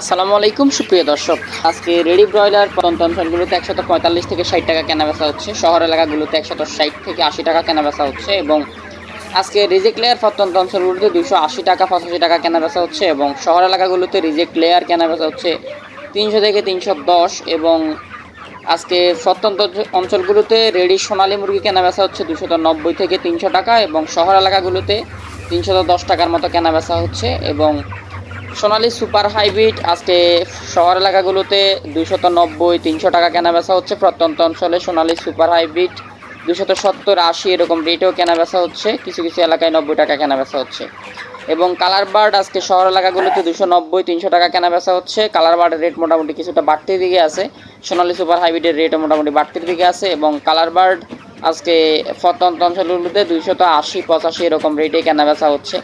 আসসালামু আলাইকুম, সুপ্রিয় দর্শক। আজকে রেডি ব্রয়লার তন্ত্রগুলোতে একশত পঁয়তাল্লিশ থেকে ষাট টাকা কেনা বেচা হচ্ছে। শহর এলাকাগুলোতে একশত ষাট থেকে আশি টাকা কেনা বেচা হচ্ছে এবং আজকে রিজেক্ট লেয়ার প্রত্যন্ত অঞ্চলগুলোতে দুশো আশি টাকা, পঁচাশি টাকা কেনা বেচা হচ্ছে এবং শহর এলাকাগুলোতে রিজেক্ট লেয়ার কেনা বেচা হচ্ছে তিনশো থেকে তিনশো দশ এবং আজকে প্রত্যন্ত অঞ্চলগুলোতে রেডি সোনালী মুরগি কেনা বেচা হচ্ছে দুশত নব্বই থেকে তিনশো টাকা এবং শহর এলাকাগুলোতে তিনশত দশ টাকার মতো কেনা বেচা হচ্ছে এবং সোনালি সুপার হাইব্রিড আজকে শহর এলাকাগুলোতে দুশত নব্বই, তিনশো টাকা কেনা বেচা হচ্ছে। প্রত্যন্ত অঞ্চলে সোনালি সুপার হাইব্রিড দুশত সত্তর, আশি এরকম রেটেও কেনা বেচা হচ্ছে। কিছু কিছু এলাকায় নব্বই টাকা কেনা বেচা হচ্ছে। এবং কালার বার্ড আজকে শহর এলাকাগুলোতে দুশো নব্বই, তিনশো টাকা কেনা বেচা হচ্ছে। কালার বার্ডের রেট মোটামুটি কিছুটা বাড়তির দিকে আছে। সোনালি সুপার হাইব্রিডের রেটও মোটামুটি বাড়তির দিকে আছে এবং কালার বার্ড আজকে প্রত্যন্ত অঞ্চলগুলোতে দুইশত আশি, পঁচাশি এরকম রেটে কেনা বেচা হচ্ছে।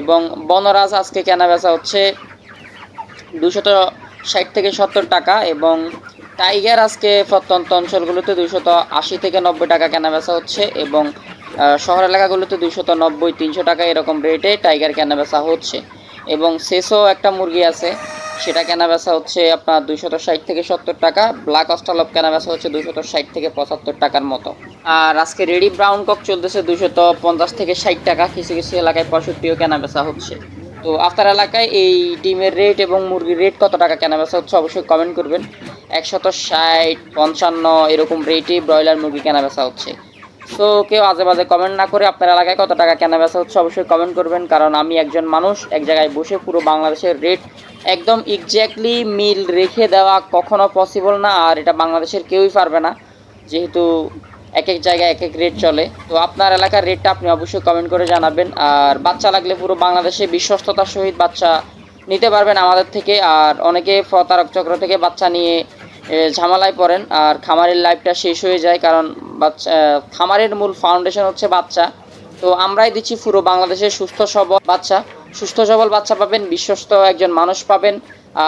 এবং বনরাজ আজকে কেনা বেচা হচ্ছে দুশত ষাট থেকে সত্তর টাকা এবং টাইগার আজকে প্রত্যন্ত অঞ্চলগুলোতে দুশত আশি থেকে নব্বই টাকা কেনা বেচা হচ্ছে এবং শহর এলাকাগুলোতে দুশত নব্বই, তিনশো টাকা এরকম রেটে টাইগার কেনা বেচা হচ্ছে। এবং শেষও একটা মুরগি আছে সেটা কেনা বেচা হচ্ছে আপনার দুইশত ষাট থেকে সত্তর টাকা ব্ল্যাক অস্টালপ কেনা বেচা হচ্ছে দুইশত ষাট থেকে পঁচাত্তর টাকার মতো। আর আজকে রেডি ব্রাউন কক চলতেছে দুইশত পঞ্চাশ থেকে ষাট টাকা, কিছু কিছু এলাকায় পঁয়ষট্টিও কেনা বেচা হচ্ছে। তো আপনার এলাকায় এই ডিমের রেট এবং মুরগির রেট কত টাকা কেনা বেচা হচ্ছে অবশ্যই কমেন্ট করবেন। একশত ষাট, পঞ্চান্ন এরকম রেটে ব্রয়লার মুরগি কেনা বেচা হচ্ছে। তো কেউ আজে বাজে কমেন্ট না করে আপনার এলাকায় কত টাকা কেনা বেচা হচ্ছে অবশ্যই কমেন্ট করবেন, কারণ আমি একজন মানুষ, এক জায়গায় বসে পুরো বাংলাদেশের রেট একদম এক্স্যাক্টলি মিল রেখে দেওয়া কখনো পসিবল না, আর এটা বাংলাদেশের কেউই পারবে না, যেহেতু এক এক জায়গায় এক এক রেট চলে। তো আপনার এলাকার রেটটা আপনি অবশ্যই কমেন্ট করে জানাবেন, আর বাচ্চা লাগলে পুরো বাংলাদেশে বিশ্বস্ততার সহিত বাচ্চা নিতে পারবেন আমাদের থেকে, আর অনেকে প্রতারক চক্র থেকে বাচ্চা নিয়ে ঝামেলায় পড়েন, আর খামারের লাইফটা শেষ হয়ে যায়, কারণ বাচ্চা খামারের মূল ফাউন্ডেশন হচ্ছে বাচ্চা। তো আমরাই দিচ্ছি পুরো বাংলাদেশের সুস্থ সবল বাচ্চা। সুস্থ সবল বাচ্চা পাবেন, বিশ্বস্ত একজন মানুষ পাবেন,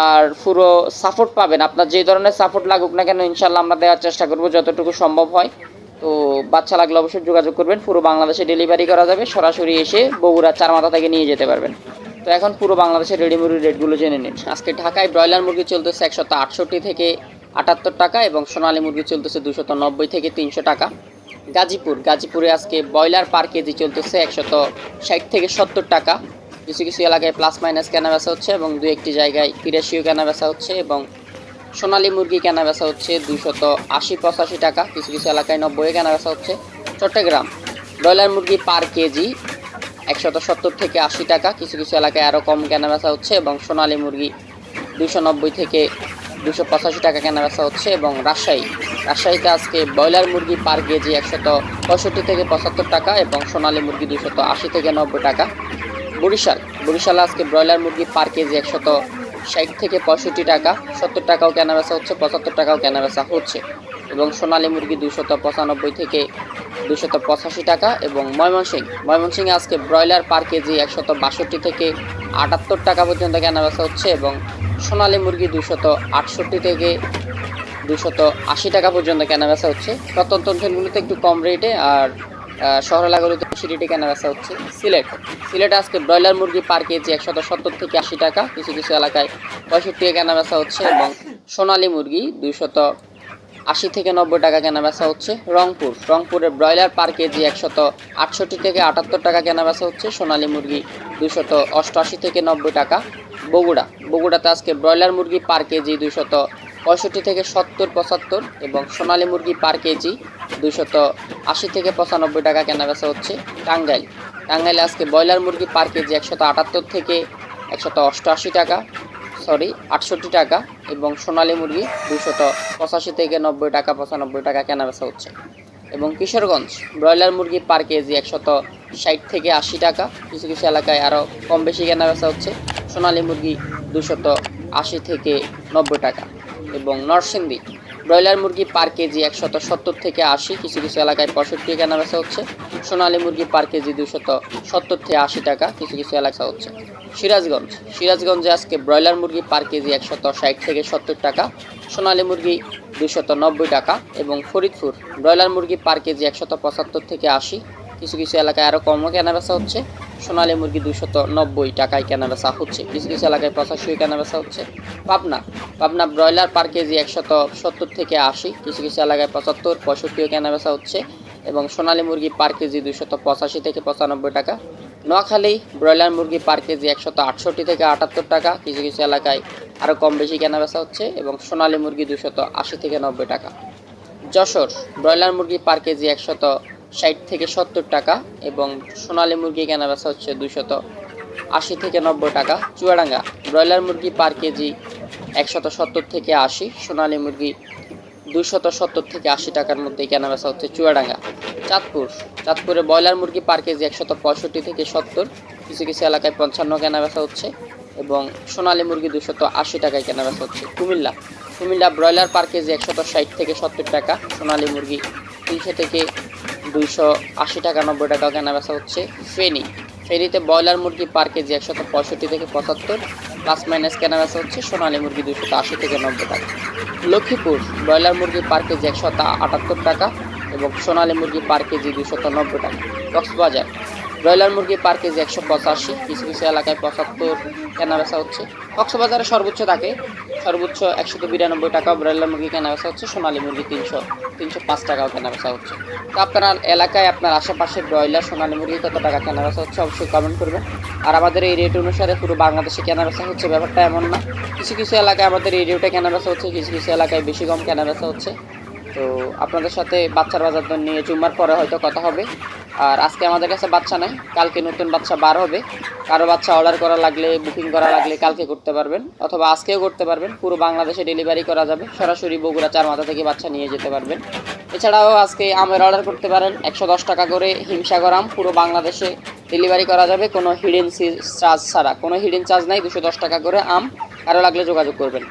আর পুরো সাপোর্ট পাবেন। আপনার যে ধরনের সাপোর্ট লাগুক না কেন ইনশাল্লাহ আমরা দেওয়ার চেষ্টা করব যতটুকু সম্ভব হয়। তো বাচ্চা লাগলে অবশ্যই যোগাযোগ করবেন। পুরো বাংলাদেশে ডেলিভারি করা যাবে। সরাসরি এসে বগুড়া চার মাথা থেকে নিয়ে যেতে পারবেন। তো এখন পুরো বাংলাদেশের রেডি মুরগির রেটগুলো জেনে নিন। আজকে ঢাকায় ব্রয়লার মুরগি চলতেছে একশত আটষট্টি থেকে আটাত্তর টাকা এবং সোনালী মুরগি চলতেছে দুশত নব্বই থেকে তিনশো টাকা। গাজীপুর, গাজীপুরে আজকে ব্রয়লার পার কেজি চলতেছে একশত ষাট থেকে সত্তর টাকা। কিছু কিছু এলাকায় প্লাস মাইনাস কেনা বেচা হচ্ছে এবং দু একটি জায়গায় তিরাশিও কেনা বেচা হচ্ছে এবং সোনালী মুরগি কেনা বেচা হচ্ছে দুইশত আশি পঁচাশি টাকা। কিছু কিছু এলাকায় নব্বই কেনা বেচা হচ্ছে। চট্টগ্রাম, ব্রয়লার মুরগি পার কেজি একশত সত্তর থেকে আশি টাকা। কিছু কিছু এলাকায় আরও কম কেনা বেচা হচ্ছে এবং সোনালী মুরগি দুশো নব্বই থেকে দুশো পঁচাশি টাকা কেনা বেচা হচ্ছে এবং রাজশাহী। রাজশাহীতে আজকে ব্রয়লার মুরগি পার কেজি একশত পঁয়ষট্টি থেকে পঁচাত্তর টাকা এবং সোনালী মুরগি দুশত আশি থেকে নব্বই টাকা। বরিশাল। বরিশালে আজকে ব্রয়লার মুরগি পার কেজি একশত ষাট থেকে পঁয়ষট্টি টাকা। সত্তর টাকাও কেনা বেচা হচ্ছে, পঁচাত্তর টাকাও কেনা বেচা হচ্ছে। এবং সোনালী মুরগি দুশত পঁচানব্বই থেকে দুশত পঁচাশি টাকা এবং ময়মনসিং। ময়মনসিংহে আজকে ব্রয়লার পার কেজি একশত বাষট্টি থেকে আটাত্তর টাকা পর্যন্ত কেনা বেচা হচ্ছে এবং সোনালী মুরগি দুশত আটষট্টি থেকে দুশত আশি টাকা পর্যন্ত কেনা বেচা হচ্ছে। প্রত্যন্ত অঞ্চলগুলোতে একটু কম রেটে আর আহ, শহর এলাকাগুলোতে বেশি রেটে কেনা বেচা হচ্ছে সিলেট। সিলেটে আজকে ব্রয়লার মুরগি পার কেজি একশত সত্তর থেকে আশি টাকা কিছু কিছু এলাকায় পঁয়ষট্টি কেনা বেচা হচ্ছে এবং সোনালী মুরগি দুইশত আশি থেকে নব্বই টাকা কেনা বেচা হচ্ছে রংপুর। রংপুরের ব্রয়লার পার কেজি একশত আটষট্টি থেকে আটাত্তর টাকা কেনা বেচা হচ্ছে সোনালী মুরগি দুশত অষ্টআশি থেকে নব্বই টাকা বগুড়া। বগুড়াতে আজকে ব্রয়লার মুরগি পার কেজি দুশত পঁয়ষট্টি থেকে সত্তর পঁচাত্তর এবং সোনালী মুরগি পার কেজি দুশত আশি থেকে পঁচানব্বই টাকা কেনাবেচা হচ্ছে টাঙ্গাইল। টাঙ্গাইলে আজকে ব্রয়লার মুরগি পার কেজি একশত আটাত্তর থেকে একশত অষ্টআশি টাকা সরি আটষট্টি টাকা এবং সোনালী মুরগি দুশত পঁচাশি থেকে নব্বই টাকা, পঁচানব্বই টাকা কেনাবেচা হচ্ছে। এবং কিশোরগঞ্জ, ব্রয়লার মুরগি পার কেজি একশত ষাট থেকে আশি টাকা, কিছু কিছু এলাকায় আরও কম বেশি কেনাবেচা হচ্ছে। সোনালী মুরগি দুশত আশি থেকে নব্বই টাকা এবং নরসিংদী ব্রয়লার মুরগি পার কেজি একশত সত্তর থেকে আশি, কিছু কিছু এলাকায় পঁয়ষট্টি কেনা বেচা হচ্ছে। সোনালী মুরগি পার কেজি দুশত সত্তর থেকে আশি টাকা, কিছু কিছু এলাকা হচ্ছে। সিরাজগঞ্জ, সিরাজগঞ্জে আজকে ব্রয়লার মুরগি পার কেজি একশত ষাট থেকে সত্তর টাকা, সোনালী মুরগি দুশত নব্বই টাকা এবং ফরিদপুর ব্রয়লার মুরগি পার কেজি একশত পঁচাত্তর থেকে আশি, কিছু কিছু এলাকায় আরও কমও কেনা বেচা হচ্ছে। সোনালী মুরগি দুশত নব্বই টাকায় কেনা বেচা হচ্ছে। কিছু কিছু এলাকায় পঁচাশি কেনা বেচা হচ্ছে। Pabna Pabna broiler per kg একশত সত্তর থেকে আশি। কিছু কিছু এলাকায় পঁচাত্তর, পঁয়ষট্টিও কেনা বেচা হচ্ছে এবং সোনালী মুরগি পার কেজি দুশত পঁচাশি থেকে পঁচানব্বই টাকা। নোয়াখালী, ব্রয়লার মুরগি পার কেজি একশত আটষট্টি থেকে আটাত্তর টাকা। কিছু কিছু এলাকায় আরও কম বেশি কেনা বেচা হচ্ছে এবং সোনালী মুরগি দুশত আশি থেকে নব্বই টাকা। যশোর, ব্রয়লার মুরগি পার কেজি একশত ষাট থেকে সত্তর টাকা এবং সোনালী মুরগি কেনা বেচা হচ্ছে দুশত আশি থেকে নব্বই টাকা। চুয়াডাঙ্গা, ব্রয়লার মুরগি পার কেজি একশত সত্তর থেকে আশি, সোনালী মুরগি দুশত সত্তর থেকে আশি টাকার মধ্যে কেনা বেচা হচ্ছে চুয়াডাঙ্গা। চাঁদপুর, চাঁদপুরে ব্রয়লার মুরগি পার কেজি একশত পঁয়ষট্টি থেকে সত্তর, কিছু কিছু এলাকায় পঞ্চান্ন কেনা বেচা হচ্ছে এবং সোনালী মুরগি দুশত আশি টাকায় কেনা বেচা হচ্ছে Comilla. Comilla broiler per kg একশত ষাট থেকে সত্তর টাকা, সোনালী মুরগি তিনশো থেকে দুইশো আশি টাকা, নব্বই টাকা কেনা বেচা হচ্ছে ফেনি। ফেনিতে ব্রয়লার মুরগি পার কেজি একশত পঁয়ষট্টি থেকে পঁচাত্তর, প্লাস মাইনাস কেনা বেচা হচ্ছে সোনালী মুরগি দুশো আশি থেকে নব্বই টাকা। লক্ষ্মীপুর, ব্রয়লার মুরগি পার কেজি একশত আটাত্তর টাকা এবং সোনালী মুরগি পার কেজি দুশত নব্বই টাকা। কক্সবাজার ব্রয়লার মুরগি পার কেজি একশো পঁচাশি, কিছু কিছু এলাকায় পঁচাত্তর কেনা বেচা হচ্ছে। কক্সবাজারে সর্বোচ্চ থাকে, সর্বোচ্চ একশত বিরানব্বই টাকা ব্রয়লার মুরগি কেনা বেচা হচ্ছে, সোনালী মুরগি তিনশো তিনশো পাঁচ টাকাও কেনা বেচা হচ্ছে। তো আপনার এলাকায়, আপনার আশেপাশে ব্রয়লার, সোনালী মুরগি কত টাকা কেনা বেচা হচ্ছে, অবশ্যই কমেন্ট করবেন। আর আমাদের এই রেট অনুসারে পুরো বাংলাদেশে কেনা বেচা হচ্ছে, ব্যাপারটা এমন না। কিছু কিছু এলাকায় আমাদের এই রেটে কেনা বেচা হচ্ছে, কিছু কিছু এলাকায় বেশি কম কেনা বেচা হচ্ছে। তো আপনাদের সাথে বাচ্চার বাজার নিয়ে জুম্মার পরে হয়তো কথা হবে। আর আজকে আমাদের কাছে বাচ্চা নাই, কালকে নতুন বাচ্চা বার হবে। কারও বাচ্চা অর্ডার করা লাগলে বুকিং করা লাগলে কালকে করতে পারবেন, অথবা আজকেও করতে পারবেন। পুরো বাংলাদেশে ডেলিভারি করা যাবে। সরাসরি বগুড়া চার মাথা থেকে বাচ্চা নিয়ে যেতে পারবেন। এছাড়াও আজকে আমের অর্ডার করতে পারেন, একশো দশ টাকা করে হিমসাগর আম। পুরো বাংলাদেশে ডেলিভারি করা যাবে, কোনো হিডেন চার্জ ছাড়া। কোনো হিডেন চার্জ নাই, দুশো দশ টাকা করে আম। কারও লাগলে যোগাযোগ করবেন।